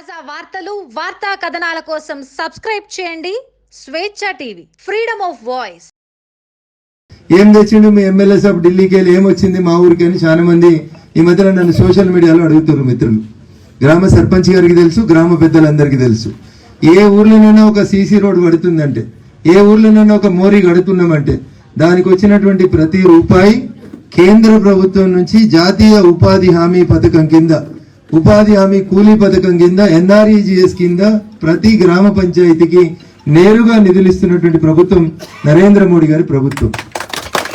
తాజా వార్తలు వార్తా కథనాల కోసం సబ్స్క్రైబ్ చేయండి. స్వేచ్ఛ టీవీ ఫ్రీడమ్ ఆఫ్ వాయిస్. ఏం తెచ్చిండు మీ ఎమ్మెల్యే సాబ్ ఢిల్లీకి వెళ్ళి? ఏమొచ్చింది మా ఊరికి అని చాలా మంది ఈ మధ్యలో నన్ను సోషల్ మీడియాలో అడుగుతున్నారు మిత్రులు. గ్రామ సర్పంచ్ గారికి తెలుసు గ్రామ పెద్దలందరికీ తెలుసు. ఏ ఊర్లోనైనా ఒక సీసీ రోడ్ పడుతుందంటే ఏ ఊర్లోనైనా ఒక మోరీ కడుతున్నామంటే దానికి వచ్చినటువంటి ప్రతి రూపాయి కేంద్ర ప్రభుత్వం నుంచి జాతీయ ఉపాధి హామీ పథకం కింద ఉపాధి హామీ కూలీ పథకం కింద ఎన్ఆర్ఈజిఎస్ కింద ప్రతి గ్రామ పంచాయతీకి నేరుగా నిధులు ఇస్తున్నటువంటి ప్రభుత్వం నరేంద్ర మోడీ గారి ప్రభుత్వం.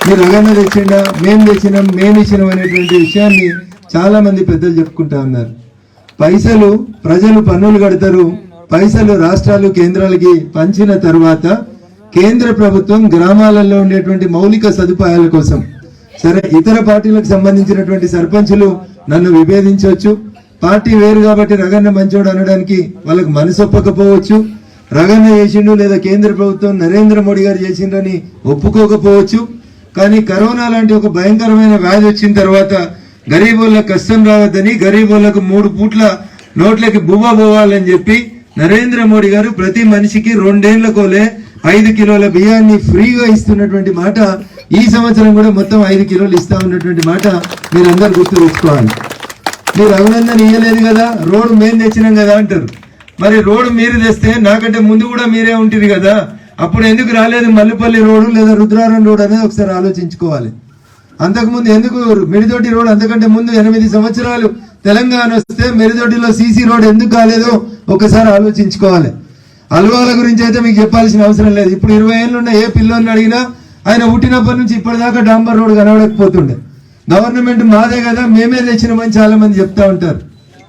మీరు అగన్న తెచ్చిండా మేం తెచ్చినాం మేము ఇచ్చినాం అనేటువంటి విషయాన్ని చాలా మంది పెద్దలు చెప్పుకుంటా ఉన్నారు. పైసలు ప్రజలు పన్నులు కడతారు. పైసలు రాష్ట్రాలు కేంద్రాలకి పంచిన తర్వాత కేంద్ర ప్రభుత్వం గ్రామాలలో ఉండేటువంటి మౌలిక సదుపాయాల కోసం సరే ఇతర పార్టీలకు సంబంధించినటువంటి సర్పంచులు నన్ను విభేదించవచ్చు. పార్టీ వేరు కాబట్టి రగన్న మంచోడు అనడానికి వాళ్ళకి మనసు ఒప్పకపోవచ్చు. రగన్న చేసిండు లేదా కేంద్ర ప్రభుత్వం నరేంద్ర మోడీ గారు చేసిండని ఒప్పుకోకపోవచ్చు. కానీ కరోనా లాంటి ఒక భయంకరమైన వ్యాధి వచ్చిన తర్వాత గరీబులకు కష్టం రావద్దని గరీబులకు మూడు పూట్ల నోట్లకి బువ్వ పోవాలని చెప్పి నరేంద్ర మోడీ గారు ప్రతి మనిషికి రెండేళ్ళకోలే ఐదు కిలోల బియ్యాన్ని ఫ్రీగా ఇస్తున్నటువంటి మాట ఈ సంవత్సరం కూడా మొత్తం ఐదు కిలోలు ఇస్తా ఉన్నటువంటి మాట మీరందరూ గుర్తు తెచ్చుకోవాలి. మీరు అభినందన ఇయ్యలేదు కదా రోడ్డు మేము తెచ్చినాం కదా అంటారు. మరి రోడ్డు మీరు తెస్తే నాకంటే ముందు కూడా మీరే ఉంటుంది కదా అప్పుడు ఎందుకు రాలేదు మల్లిపల్లి రోడ్డు లేదా రుద్రారం రోడ్ అనేది ఒకసారి ఆలోచించుకోవాలి. అంతకుముందు ఎందుకు మిడిదొడ్డి రోడ్ అంతకంటే ముందు ఎనిమిది సంవత్సరాలు తెలంగాణ వస్తే మెరిదొడ్డిలో సీసీ రోడ్ ఎందుకు కాలేదో ఒకసారి ఆలోచించుకోవాలి. అల్వాల గురించి అయితే మీకు చెప్పాల్సిన అవసరం లేదు. ఇప్పుడు ఇరవై ఏళ్ళు ఉన్న ఏ పిల్లోని అడిగినా ఆయన పుట్టినప్పటి నుంచి ఇప్పటిదాకా డాంబర్ రోడ్ కనబడకపోతుండే. గవర్నమెంట్ మాదే కదా మేమే తెచ్చినామని చాలా మంది చెప్తా ఉంటారు.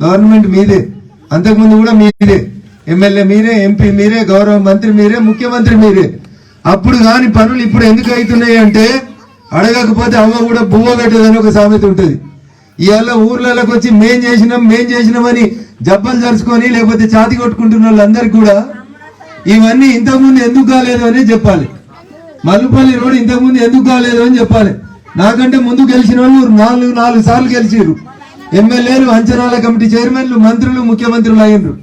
గవర్నమెంట్ మీదే. అంతకుముందు కూడా మీదే. ఎమ్మెల్యే మీరే ఎంపీ మీరే గౌరవ మంత్రి మీరే ముఖ్యమంత్రి మీరే. అప్పుడు కాని పనులు ఇప్పుడు ఎందుకు అవుతున్నాయి అంటే అడగకపోతే అమ్మ కూడా బువ్వగట్టదని ఒక సామెత ఉంటుంది. ఇవాళ ఊర్లలోకి వచ్చి మేం చేసినాం మేం చేసినామని జబ్బలు జరుచుకొని లేకపోతే ఛాతి కొట్టుకుంటున్న వాళ్ళందరికీ కూడా ఇవన్నీ ఇంతకుముందు ఎందుకు కాలేదు అని చెప్పాలి. మల్లుపల్లి రోడ్ ఇంతకుముందు ఎందుకు కాలేదు అని చెప్పాలి. నాకంటే ముందు గెలిచిన వాళ్ళు నాలుగు నాలుగు సార్లు గెలిచారు ఎమ్మెల్యేలు అంచనాల కమిటీ చైర్మన్లు మంత్రులు ముఖ్యమంత్రులు అయినరు